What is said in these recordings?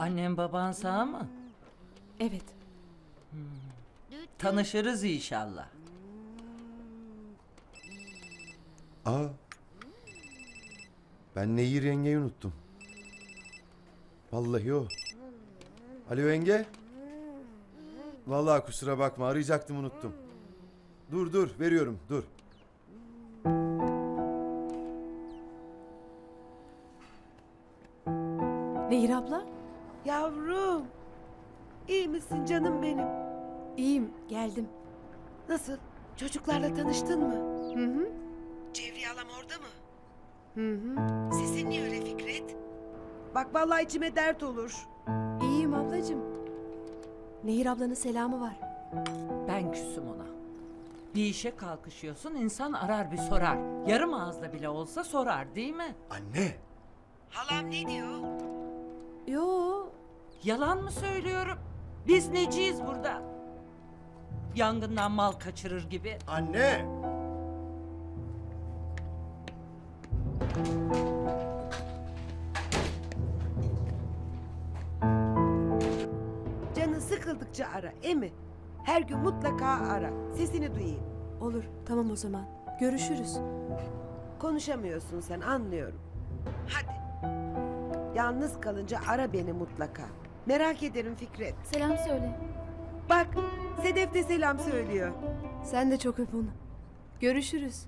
Annem baban sağ mı? Evet. Tanışırız inşallah. Aa. Ben Nehir yengeyi unuttum. Vallahi o. Alo yenge. Vallahi kusura bakma arayacaktım unuttum. Dur dur veriyorum dur. Nehir abla? Yavrum. iyi misin canım benim? İyiyim, geldim. Nasıl? Çocuklarla tanıştın mı? Hı hı. Cevriye halam orada mı? Hı hı. Sesin niye öyle Fikret? Bak vallahi içime dert olur. İyiyim ablacığım. Nehir ablanın selamı var. Ben küsüm ona. Bir işe kalkışıyorsun insan arar bir sorar. Yarım ağızla bile olsa sorar değil mi? Anne. Halam ne diyor? Yo, Yalan mı söylüyorum? Biz neciyiz burada? Yangından mal kaçırır gibi. Anne. Canın sıkıldıkça ara, emi. Her gün mutlaka ara. Sesini duyayım. olur. Tamam o zaman. Görüşürüz. Konuşamıyorsun sen anlıyorum. Hadi. Yalnız kalınca ara beni mutlaka. Merak ederim Fikret. Selam söyle. Bak Sedef de selam söylüyor. Sen de çok öp onu. Görüşürüz.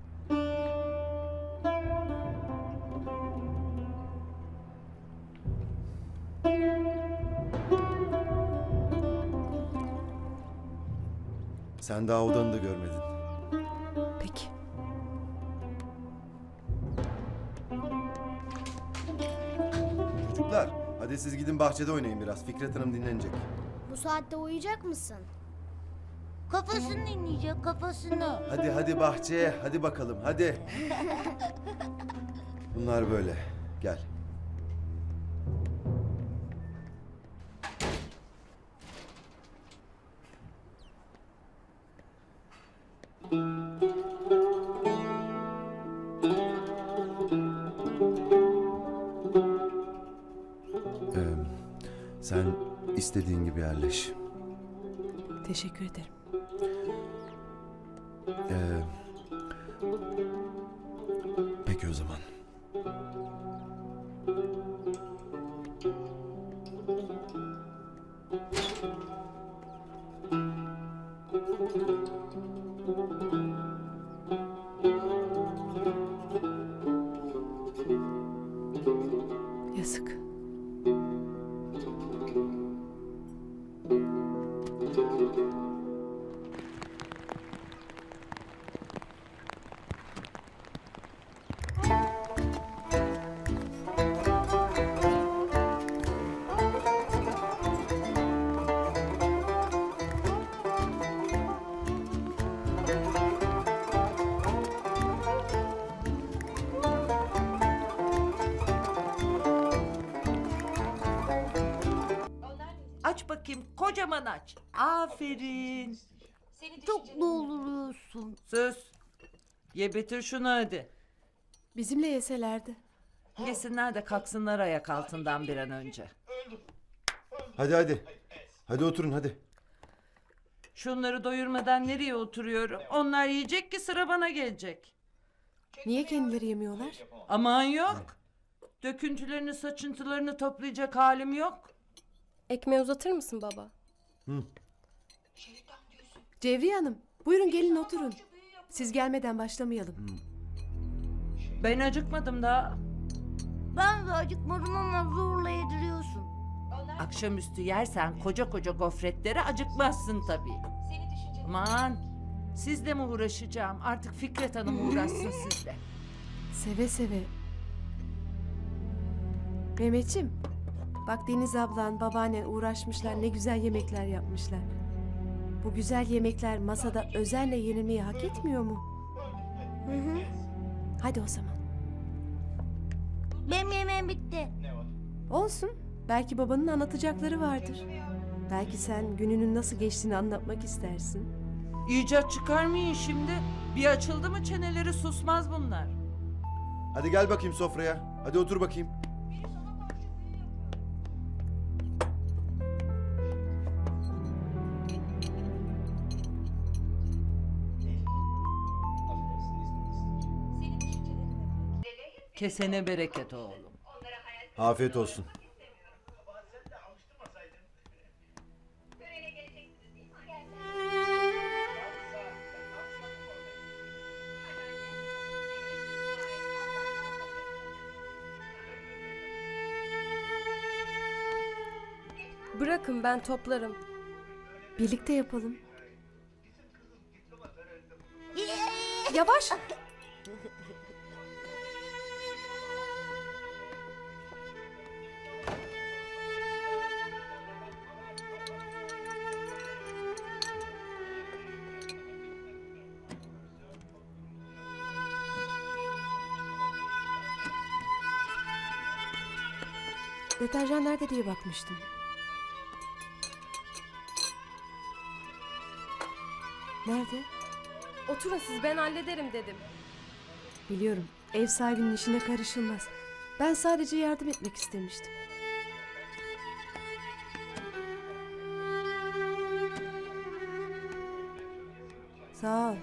Sen daha odanı da görmedin. Çocuklar hadi siz gidin bahçede oynayın biraz. Fikret Hanım dinlenecek. Bu saatte uyuyacak mısın? Kafasını dinleyecek kafasını. Hadi hadi bahçeye hadi bakalım hadi. Bunlar böyle. Gel. İstediğin gibi yerleş. Teşekkür ederim. Ee, peki o zaman. Kocaman aç. Aferin. Çok dolduruyorsun. Sus. Ye bitir şunu hadi. Bizimle yeselerdi. Yesinler de kalksınlar ayak altından bir an önce. Hadi hadi. Hadi oturun hadi. Şunları doyurmadan nereye oturuyorum? Onlar yiyecek ki sıra bana gelecek. Niye kendileri yemiyorlar? Aman yok. Döküntülerini saçıntılarını toplayacak halim yok. Ekmeği uzatır mısın baba? Cevriye Hanım, buyurun gelin oturun. Siz gelmeden başlamayalım. Ben acıkmadım daha. Ben de acıkmadım ama zorla yediriyorsun. Akşamüstü yersen koca koca gofretleri acıkmazsın tabii. Aman sizle mi uğraşacağım? Artık Fikret Hanım uğraşsın sizle. Seve seve. Mehmetçim, bak Deniz ablan, babaannen uğraşmışlar, ne güzel yemekler yapmışlar. Bu güzel yemekler masada özenle yenilmeyi hak etmiyor mu? Hı hı. Hadi o zaman. Benim yemeğim bitti. Olsun. Belki babanın anlatacakları vardır. Belki sen gününün nasıl geçtiğini anlatmak istersin. İcat çıkarmayın şimdi. Bir açıldı mı çeneleri susmaz bunlar. Hadi gel bakayım sofraya. Hadi otur bakayım. Kesene bereket oğlum. Afiyet olsun. Bırakın ben toplarım. Birlikte yapalım. Yavaş. Deterjan nerede diye bakmıştım. Nerede? Oturun siz ben hallederim dedim. Biliyorum. Ev sahibinin işine karışılmaz. Ben sadece yardım etmek istemiştim. Sağ ol.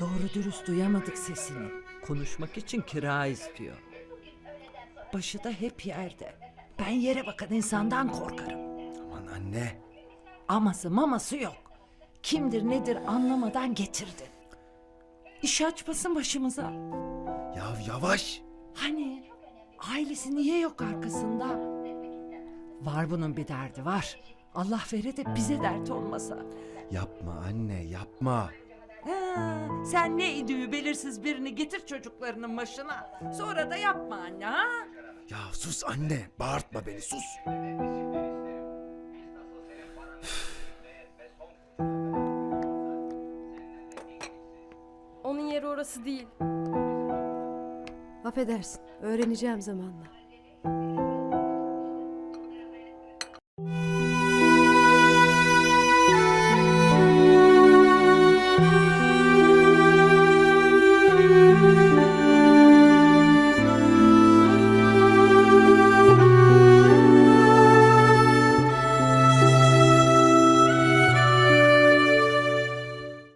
Doğru dürüst duyamadık sesini. Konuşmak için kira istiyor. Başı da hep yerde. Ben yere bakan insandan korkarım. Aman anne. Aması maması yok. Kimdir nedir anlamadan getirdin. İş açmasın başımıza. Ya yavaş. Hani ailesi niye yok arkasında? Var bunun bir derdi var. Allah vere de bize dert olmasa. Yapma anne yapma. Ha, sen ne idüğü belirsiz birini getir çocuklarının başına. Sonra da yapma anne ha. Ya sus anne. Bağırtma beni sus. Onun yeri orası değil. Affedersin. Öğreneceğim zamanla.